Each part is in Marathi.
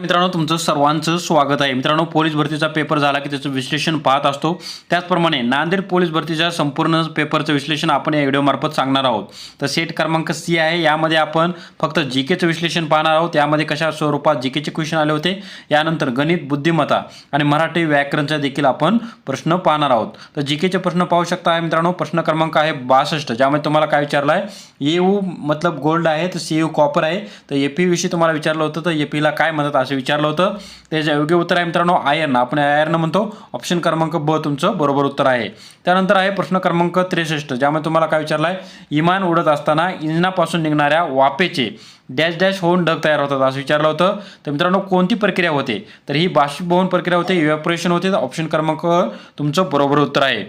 मित्रांनो तुमचं सर्वांचं स्वागत आहे. मित्रांनो पोलीस भरतीचा पेपर झाला की त्याचं विश्लेषण पाहत असतो. त्याचप्रमाणे नांदेड पोलीस भरतीच्या संपूर्ण पेपरचं विश्लेषण आपण या व्हिडिओमार्फत सांगणार आहोत. तर सेट क्रमांक सी आहे. यामध्ये आपण फक्त जी केचं विश्लेषण पाहणार आहोत. यामध्ये कशा स्वरूपात जी केचे क्वेश्चन आले होते? यानंतर गणित बुद्धिमत्ता आणि मराठी व्याकरणचा देखील आपण प्रश्न पाहणार आहोत. तर जी केचे प्रश्न पाहू शकता आहे मित्रांनो. प्रश्न क्रमांक आहे बासष्ट ज्यामध्ये तुम्हाला काय विचारलं आहे? येऊ मतलब गोल्ड आहे तर सी यू कॉपर आहे. तर ए पी विषयी तुम्हाला विचारलं होतं तर ए पीला काय म्हणतात असं विचारलं होतं. त्याचं योग्य उत्तर आहे मित्रांनो आयर्न आपण आयर्न म्हणतो ऑप्शन क्रमांक ब तुमचं बरोबर उत्तर आहे. त्यानंतर आहे प्रश्न क्रमांक त्रेसष्ट ज्यामध्ये तुम्हाला काय विचारलं आहे इमान उडत असताना इंजिनापासून निघणाऱ्या वापेचे डॅश डॅश होऊन ढग तयार होतात असं विचारलं होतं. तर मित्रांनो कोणती प्रक्रिया होते? तर ही बाष्पीभवन प्रक्रिया होते इव्हॅपोरेशन होते. तर ऑप्शन क्रमांक तुमचं बरोबर उत्तर आहे.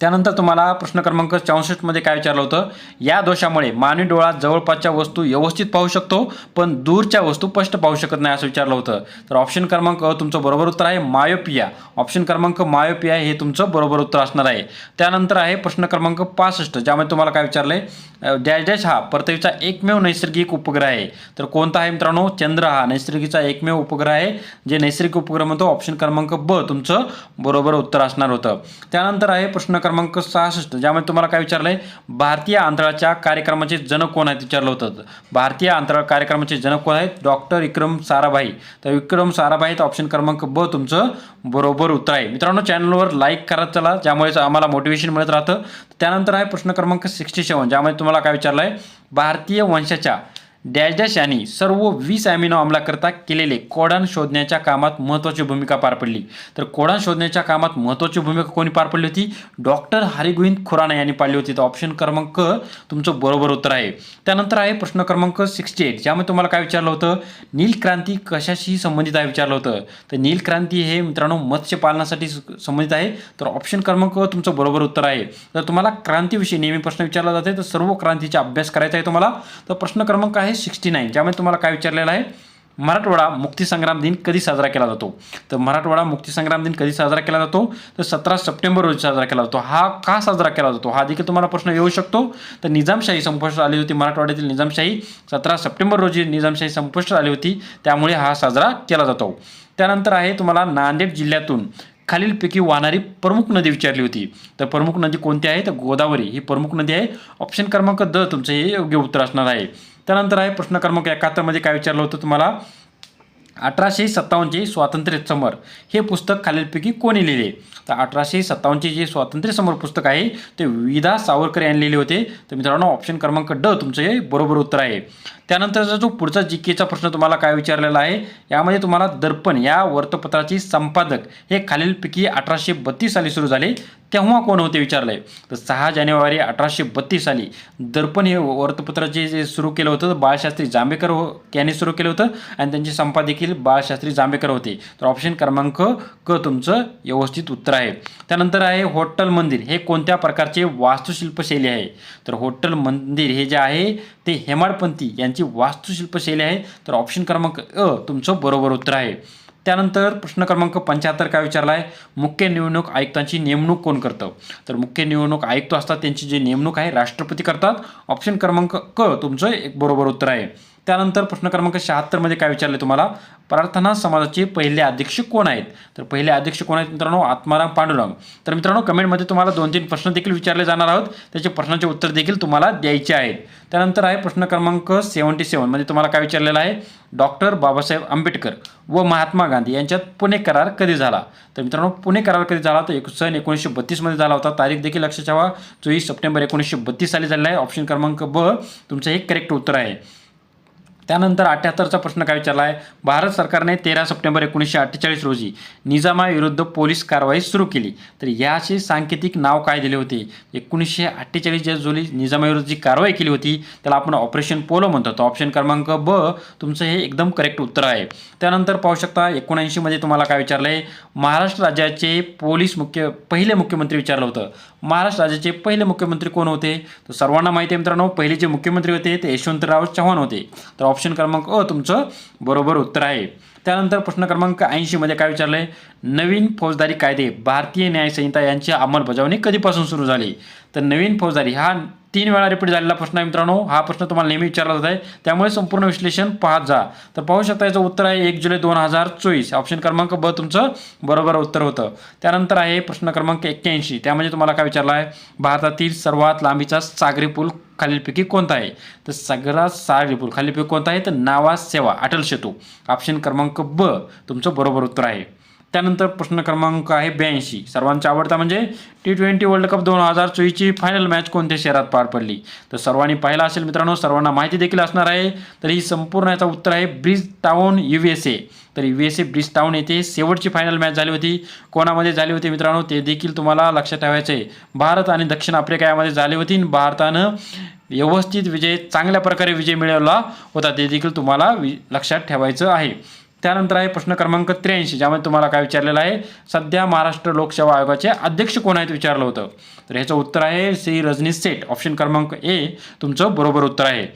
त्यानंतर तुम्हाला प्रश्न क्रमांक चौसष्टमध्ये काय विचारलं होतं? या दोषामुळे मानवी डोळा जवळपासच्या वस्तू व्यवस्थित पाहू शकतो पण दूरच्या वस्तू स्पष्ट पाहू शकत नाही असं विचारलं होतं. तर ऑप्शन क्रमांक तुमचं बरोबर उत्तर आहे मायोपिया. ऑप्शन क्रमांक मायोपिया हे तुमचं बरोबर उत्तर असणार आहे. त्यानंतर आहे प्रश्न क्रमांक पासष्ट ज्यामध्ये तुम्हाला काय विचारलं आहे डॅश डॅश हा पृथ्वीचा एकमेव नैसर्गिक उपग्रह आहे. तर कोणता आहे मित्रांनो? चंद्र हा नैसर्गिकचा एकमेव उपग्रह आहे जे नैसर्गिक उपग्रह म्हणतो. ऑप्शन क्रमांक ब तुमचं बरोबर उत्तर असणार होतं. त्यानंतर आहे प्रश्न क्रमांक क्रमांक सहासष्ट ज्यामध्ये तुम्हाला काय विचारलं आहे भारतीय अंतराळच्या कार्यक्रमाचे जनक कोण आहेत? विचारलं होतं. भारतीय अंतराळ कार्यक्रमाचे जनक कोण आहेत? डॉक्टर विक्रम साराभाई. तर विक्रम साराभाई तर ऑप्शन क्रमांक ब तुमचं बरोबर उत्तर आहे. मित्रांनो चॅनलवर लाईक करत चला ज्यामुळे आम्हाला मोटिवेशन मिळत राहतं. त्यानंतर आहे प्रश्न क्रमांक सिक्स्टी सेवन ज्यामध्ये तुम्हाला काय विचारलं आहे भारतीय वंशाच्या डॅश डॅश यांनी सर्व वीस ॲमिनो अम्लाकरता केलेले कोडान शोधण्याच्या कामात महत्त्वाची भूमिका पार पडली. तर कोडान शोधण्याच्या कामात महत्त्वाची भूमिका कोणी पार पडली होती? डॉक्टर हरिगोविंद खुराना यांनी पाडली होती. तर ऑप्शन क्रमांक तुमचं बरोबर उत्तर आहे. त्यानंतर आहे प्रश्न क्रमांक सिक्स्टी एट ज्यामध्ये तुम्हाला काय विचारलं होतं? नील क्रांती कशाशी संबंधित आहे विचारलं होतं? तर नील क्रांती हे मित्रांनो मत्स्यपालनासाठी संबंधित आहे. तर ऑप्शन क्रमांक तुमचं बरोबर उत्तर आहे. तर तुम्हाला क्रांतीविषयी नेहमी प्रश्न विचारला जाते तर सर्व क्रांतीचा अभ्यास करायचा आहे तुम्हाला. तर प्रश्न क्रमांक आहे सिक्स्टी नाईन. ज्यामध्ये तुम्हाला काय विचारलेलं आहे? मराठवाडा मुक्तीसंग्राम दिन कधी साजरा केला जातो? तर मराठवाडा मुक्तीसंग्राम दिन कधी साजरा केला जातो? तर सतरा सप्टेंबर रोजी साजरा केला जातो. हा का साजरा केला जातो? हा देखील तुम्हाला प्रश्न येऊ शकतो. तर निजामशाही संपुष्टात आली होती मराठवाड्यातील निजामशाही. सतरा सप्टेंबर रोजी निजामशाही संपुष्टात आली होती. त्यामुळे हा साजरा केला जातो. त्यानंतर आहे तुम्हाला नांदेड जिल्ह्यातून. खालीलपैकी वाहणारी प्रमुख नदी विचारली होती. तर प्रमुख नदी कोणती आहे? तर गोदावरी. ही प्रमुख नदी आहे. ऑप्शन क्रमांक द तुमचं हे योग्य उत्तर असणार आहे. त्यानंतर आहे प्रश्न क्रमांक एकाहत्तरमध्ये काय विचारलं होतं तुम्हाला? अठराशे सत्तावन्नचे स्वातंत्र्य समर हे पुस्तक खालीलपैकी कोणी लिहिले? तर अठराशे सत्तावन्नचे जे स्वातंत्र्य समर पुस्तक आहे ते विदा सावरकर यांनी लिहिले होते. तर मित्रांनो ऑप्शन क्रमांक ड तुमचं हे बरोबर उत्तर आहे. त्यानंतरचा जो पुढचा जी केचा प्रश्न तुम्हाला काय विचारलेला आहे यामध्ये तुम्हाला दर्पण या वर्तपत्राचे संपादक हे खालीलपैकी अठराशे बत्तीस साली सुरू झाले. तेव्हा कोण होते विचारलं आहे तर सहा जानेवारी अठराशे बत्तीस साली दर्पण हे वर्तपत्राचे जे सुरू केलं होतं बाळशास्त्री जांभेकर हो यांनी सुरू केलं होतं आणि त्यांचे संपादेखील बाळशास्त्री जांभेकर होते. तर ऑप्शन क्रमांक क तुमचं व्यवस्थित उत्तर आहे. त्यानंतर आहे हॉटेल मंदिर. हे कोणत्या प्रकारचे वास्तुशिल्पशैली आहे? तर हॉटेल मंदिर हे जे आहे ते हेमाडपंथी यांची वास्तुशिल्पशैली आहे. तर ऑप्शन क्रमांक अ तुमचं बरोबर उत्तर आहे. त्यानंतर प्रश्न क्रमांक पंच्याहत्तर काय विचारला आहे मुख्य निवडणूक आयुक्तांची नेमणूक कोण करतं? तर मुख्य निवडणूक आयुक्त असतात त्यांची जी नेमणूक आहे राष्ट्रपती करतात. ऑप्शन क्रमांक क तुमचं एक बरोबर उत्तर आहे. त्यानंतर प्रश्न क्रमांक शहात्तरमध्ये काय विचारले तुम्हाला? प्रार्थना समाजाचे पहिले अध्यक्ष कोण आहेत? तर पहिले अध्यक्ष कोण आहेत मित्रांनो? आत्माराम पांडुरंग. तर मित्रांनो कमेंटमध्ये तुम्हाला दोन तीन प्रश्न देखील विचारले जाणार आहोत. त्याचे प्रश्नाचे उत्तर देखील तुम्हाला द्यायचे आहेत. त्यानंतर आहे प्रश्न क्रमांक सेवन्टी सेवनमध्ये तुम्हाला काय विचारलेलं आहे? डॉक्टर बाबासाहेब आंबेडकर व महात्मा गांधी यांच्यात पुणे करार कधी झाला? तर मित्रांनो पुणे करार कधी झाला तर एक सन एकोणीसशे बत्तीसमध्ये झाला होता. तारीख देखील लक्षात ठेवा. चोवीस सप्टेंबर एकोणीसशे बत्तीस साली झालेला आहे. ऑप्शन क्रमांक ब तुमचं हे करेक्ट उत्तर आहे. त्यानंतर अठ्ठ्याहत्तरचा प्रश्न काय विचारला आहे भारत सरकारने तेरा सप्टेंबर एकोणीसशे अठ्ठेचाळीस रोजी निजामाविरुद्ध पोलीस कारवाई सुरू केली. तर याचे सांकेतिक नाव काय दिले होते? एकोणीसशे अठ्ठेचाळीस ज्या जोली निजामाविरुद्ध जी कारवाई केली होती त्याला आपण ऑपरेशन पोलो म्हणतो. तर ऑप्शन क्रमांक ब तुमचं हे एकदम करेक्ट उत्तर आहे. त्यानंतर पाहू शकता एकोणऐंशीमध्ये तुम्हाला काय विचारलं आहे महाराष्ट्र राज्याचे पोलीस मुख्य पहिले मुख्यमंत्री विचारलं होतं. महाराष्ट्र राज्याचे पहिले मुख्यमंत्री कोण होते? तर सर्वांना माहिती आहे मित्रांनो पहिले जे मुख्यमंत्री होते ते यशवंतराव चव्हाण होते. तर ऑप्शन क्रमांक अ तुमचं बरोबर उत्तर आहे. त्यानंतर प्रश्न क्रमांक ऐंशीमध्ये काय विचारलंय? नवीन फौजदारी कायदे भारतीय न्यायसंहिता यांची अंमलबजावणी कधीपासून सुरू झाली? तर नवीन फौजदारी हा तीन वेळा रिपीट झालेला प्रश्न आहे मित्रांनो. हा प्रश्न तुम्हाला नेहमी विचारला जात आहे. त्यामुळे संपूर्ण विश्लेषण पाहत जा. तर पाहू शकता याचं उत्तर आहे एक जुलै दोन हजार चोवीस. ऑप्शन क्रमांक ब तुमचं बरोबर उत्तर होतं. त्यानंतर आहे प्रश्न क्रमांक एक्क्याऐंशी. त्यामध्ये तुम्हाला काय विचारला आहे? भारतातील सर्वात लांबीचा सागरी पूल खालीलपैकी कोणता आहे तर सगळ्यात रिपूर पूल खालीलपैकी कोणता आहे तर नावा सेवा अटल सेतू. ऑप्शन क्रमांक ब तुमचं बरोबर उत्तर आहे. त्यानंतर प्रश्न क्रमांक आहे ब्याऐंशी. सर्वांचा आवडता म्हणजे टी ट्वेंटी वर्ल्ड कप दोन हजार चोवीसची फायनल मॅच कोणत्या शहरात पार पडली? तर सर्वांनी पाहिला असेल मित्रांनो सर्वांना माहिती देखील असणार आहे. तर ही संपूर्ण याचा उत्तर आहे Bridgetown U S A तर U S A Bridgetown येथे शेवटची फायनल मॅच झाली होती. कोणामध्ये झाली होती मित्रांनो ते देखील तुम्हाला लक्षात ठेवायचं आहे भारत आणि दक्षिण आफ्रिका यामध्ये झाली होती आणि भारतानं व्यवस्थित विजय चांगल्या प्रकारे विजय मिळवला होता ते देखील तुम्हाला वि लक्षात ठेवायचं आहे. त्यानंतर आहे प्रश्न क्रमांक त्र्याऐंशी ज्यामध्ये तुम्हाला काय विचारलेलं आहे? सध्या महाराष्ट्र लोकसेवा आयोगाचे अध्यक्ष कोण आहेत विचारलं होतं? तर ह्याचं उत्तर आहे श्री रजनीश सेठ. ऑप्शन क्रमांक ए तुमचं बरोबर उत्तर आहे.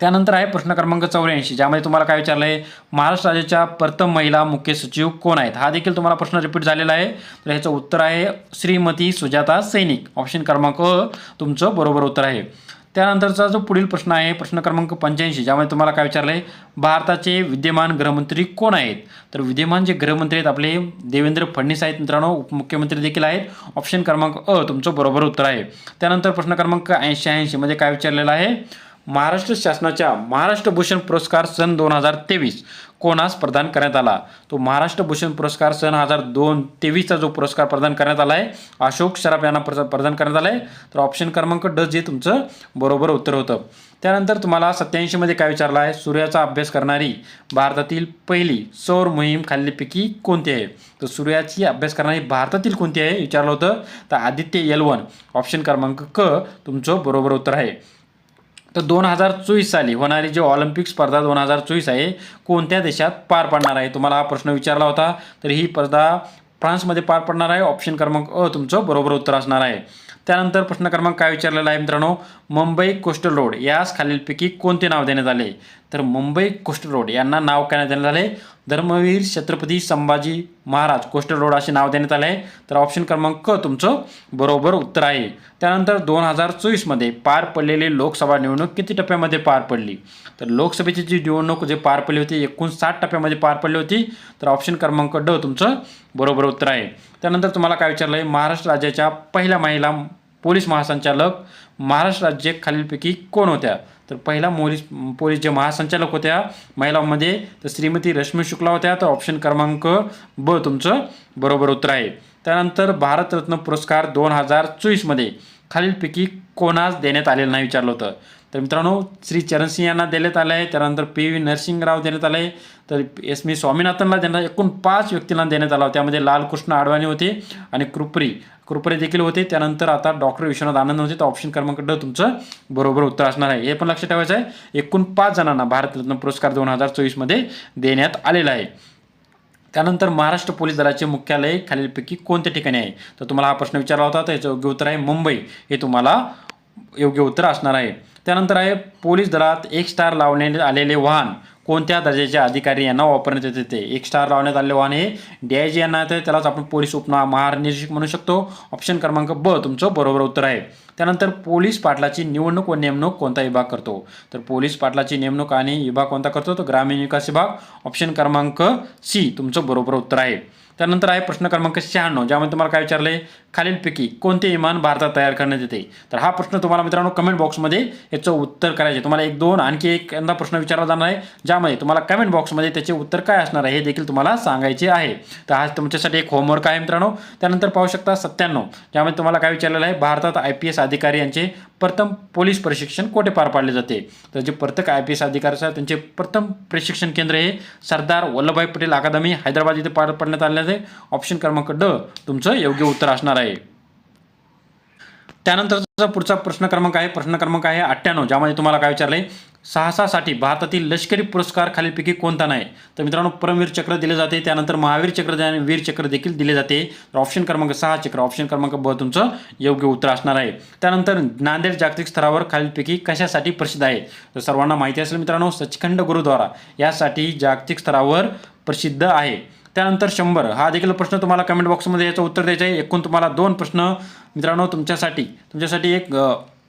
त्यानंतर आहे प्रश्न क्रमांक चौऱ्याऐंशी ज्यामध्ये तुम्हाला काय विचारलं आहे? महाराष्ट्र राज्याच्या प्रथम महिला मुख्य सचिव कोण आहेत? हा देखील तुम्हाला प्रश्न रिपीट झालेला आहे. तर ह्याचं उत्तर आहे श्रीमती सुजाता सैनिक. ऑप्शन क्रमांक तुमचं बरोबर उत्तर आहे. त्यानंतरचा जो पुढील प्रश्न आहे प्रश्न क्रमांक पंच्याऐंशी ज्यामध्ये तुम्हाला काय विचारलं आहे? भारताचे विद्यमान गृहमंत्री कोण आहेत? तर विद्यमान जे गृहमंत्री आहेत आपले देवेंद्र फडणवीस आहेत मित्रांनो उपमुख्यमंत्री देखील आहेत. ऑप्शन क्रमांक अ तुमचं बरोबर उत्तर आहे. त्यानंतर प्रश्न क्रमांक ऐंशी ऐंशीमध्ये काय विचारलेलं आहे? महाराष्ट्र शासनाच्या महाराष्ट्र भूषण पुरस्कार सन दोन हजार तेवीस कोणास प्रदान करण्यात आला? तो महाराष्ट्र भूषण पुरस्कार सन हजार दोन तेवीसचा जो पुरस्कार प्रदान करण्यात आला आहे अशोक सराफ यांना प्रदान करण्यात आला आहे तर ऑप्शन क्रमांक ड जे तुमचं बरोबर उत्तर होतं. त्यानंतर तुम्हाला सत्याऐंशीमध्ये काय विचारलं आहे? सूर्याचा अभ्यास करणारी भारतातील पहिली सौर मोहीम खाल्लीपैकी कोणती आहे? तर सूर्याची अभ्यास करणारी भारतातील कोणती आहे? विचारलं होतं. तर आदित्य एल वन ऑप्शन क्रमांक क तुमचं बरोबर उत्तर आहे. तर दोन हजार चोवीस साली होणारी जी ऑलिम्पिक स्पर्धा दोन हजार चोवीस आहे कोणत्या देशात पार पडणार आहे? तुम्हाला हा प्रश्न विचारला होता. तर ही स्पर्धा फ्रान्समध्ये पार पडणार आहे. ऑप्शन क्रमांक अ तुमचं बरोबर उत्तर असणार आहे. त्यानंतर प्रश्न क्रमांक काय विचारलेला आहे मित्रांनो? मुंबई कोस्टल रोड यास खालीलपैकी कोणते नाव देण्यात आले? तर मुंबई कोस्टल रोड यांना नाव काय देण्यात आले? धर्मवीर छत्रपती संभाजी महाराज कोस्टल रोड असे नाव देण्यात आले. आहे तर ऑप्शन क्रमांक क तुमचं बरोबर उत्तर आहे. त्यानंतर दोन हजार चोवीसमध्ये पार पडलेली लोकसभा निवडणूक किती टप्प्यामध्ये पार पडली? तर लोकसभेची जी निवडणूक जे पार पडली होती एकूण साठ टप्प्यामध्ये पार पडली होती. तर ऑप्शन क्रमांक ड तुमचं बरोबर उत्तर आहे. त्यानंतर तुम्हाला काय विचारलं आहे महाराष्ट्र राज्याच्या पहिल्या महिला पोलीस महासंचालक महाराष्ट्र राज्य खालीलपैकी कोण होत्या? तर पहिला मोलीस पोलीस जे महासंचालक होत्या महिलांमध्ये तर श्रीमती रश्मी शुक्ला होत्या. तर ऑप्शन क्रमांक ब तुमचं बरोबर उत्तर आहे. त्यानंतर भारतरत्न पुरस्कार दोन हजार चोवीसमध्ये खालीलपैकी कोणास देण्यात आलेलं नाही विचारलं होतं? तर मित्रांनो श्री चरणसिंह यांना देण्यात आलं आहे त्यानंतर पी व्ही नरसिंगराव देण्यात आले आहे तर एस मी स्वामीनाथनला त्यांना एकूण पाच व्यक्तींना देण्यात आला त्यामध्ये लालकृष्ण आडवाणी होते आणि कृपरी कृपरे देखील होते. त्यानंतर आता डॉक्टर विश्वनाथ आनंद होते. तर ऑप्शन क्रमांक ड तुमचं बरोबर उत्तर असणार आहे. हे पण लक्षात ठेवायचं आहे. एकूण पाच जणांना भारतरत्न पुरस्कार दोन हजार चोवीसमध्ये देण्यात आलेला आहे. त्यानंतर महाराष्ट्र पोलीस दलाचे मुख्यालय खालीलपैकी कोणत्या ठिकाणी आहे? तर तुम्हाला हा प्रश्न विचारला होता तर याचं योग्य उत्तर आहे मुंबई. हे तुम्हाला योग्य उत्तर असणार आहे. त्यानंतर आहे पोलीस दलात एक स्टार लावण्यात आलेले वाहन. कोणत्या दर्जाचे अधिकारी यांना वापरण्यात येते ते? एक स्टार लावण्यात आलेले वाहन हे डी आय जी यांना येते. त्यालाच आपण पोलीस उपना महानिरीक्षक म्हणू शकतो. ऑप्शन क्रमांक ब तुमचं बरोबर उत्तर आहे. त्यानंतर पोलीस पाटलाची निवडणूक व नेमणूक कोणता विभाग करतो? तर पोलीस पाटलाची नेमणूक आणि विभाग कोणता करतो? तर ग्रामीण विकास विभाग ऑप्शन क्रमांक सी तुमचं बरोबर उत्तर आहे. त्यानंतर आहे प्रश्न क्रमांक शहाण्णव ज्यामध्ये तुम्हाला काय विचारले खालीलपैकी कोणते विमान भारतात तयार करण्यात येते? तर हा प्रश्न तुम्हाला मित्रांनो कमेंट बॉक्समध्ये याचं उत्तर करायचे तुम्हाला एक दोन आणखी एक यंदा प्रश्न विचारला जाणार आहे ज्यामध्ये तुम्हाला कमेंट बॉक्समध्ये त्याचे उत्तर काय असणार आहे हे देखील तुम्हाला सांगायचे आहे. तर हा तुमच्यासाठी एक होमवर्क आहे मित्रांनो. त्यानंतर पाहू शकता सत्त्याण्णव ज्यामध्ये तुम्हाला काय विचारलेलं आहे? भारतात आय पी एस अधिकारी यांचे प्रथम पोलीस प्रशिक्षण कोठे पार पाडले जाते? तर जे प्रत्येक आय पी एस अधिकारी आहेत त्यांचे प्रथम प्रशिक्षण केंद्र हे सरदार वल्लभभाई पटेल अकादमी हैदराबाद इथे पार पाडण्यात आले आहे ऑप्शन क्रमांक ड तुमचं योग्य उत्तर असणार आहे. त्यानंतरचा पुढचा प्रश्न क्रमांक आहे. प्रश्न क्रमांक आहे अठ्ठ्याण्णव ज्यामध्ये तुम्हाला काय विचारलंय? साहसासाठी भारतातील लष्करी पुरस्कार खालीलपैकी कोणता नाही? तर मित्रांनो परमवीर चक्र दिले जाते. त्यानंतर महावीर चक्र आणि वीर चक्र देखील दिले जाते. तर ऑप्शन क्रमांक सहा चक्र. ऑप्शन क्रमांक ब तुमचं योग्य उत्तर असणार आहे. त्यानंतर नांदेड जागतिक स्तरावर खालीलपैकी कशासाठी प्रसिद्ध आहे? तर सर्वांना माहिती असेल मित्रांनो सचखंड गुरुद्वारा यासाठी जागतिक स्तरावर प्रसिद्ध आहे. त्यानंतर शंभर. हा देखील प्रश्न तुम्हाला कमेंट बॉक्समध्ये याचं उत्तर द्यायचं आहे. एकूण तुम्हाला दोन प्रश्न मित्रांनो तुमच्यासाठी तुमच्यासाठी एक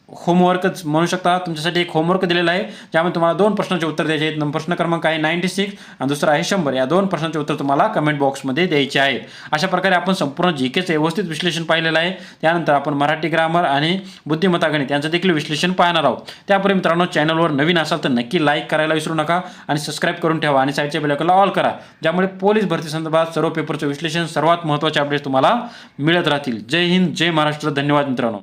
होमवर्कच म्हणू शकता. तुमच्यासाठी एक होमवर्क दिलेला आहे. ज्यामध्ये तुम्हाला दोन प्रश्नाचे उत्तर द्यायचे आहेत. प्रश्न क्रमांक आहे नाईन्टी सिक्स आणि दुसरा आहे शंभर. या दोन प्रश्नाचे उत्तर तुम्हाला कमेंट बॉक्समध्ये द्यायचे आहे अशा प्रकारे आपण संपूर्ण जी केचं व्यवस्थित विश्लेषण पाहिलेलं आहे. त्यानंतर आपण मराठी ग्रामर आणि बुद्धिमत्ता गणित यांचं देखील विश्लेषण पाहणार आहोत. त्यापूर्वी मित्रांनो चॅनलवर नवीन असाल तर नक्की लाईक करायला विसरू नका आणि सबस्क्राईब करून ठेवा आणि साईडच्या बेलकला ऑल करा. ज्यामुळे पोलीस भरती संदर्भात सर्व पेपरचं विश्लेषण सर्वात महत्त्वाचे अपडेट्स तुम्हाला मिळत राहतील. जय हिंद जय महाराष्ट्र. धन्यवाद मित्रांनो.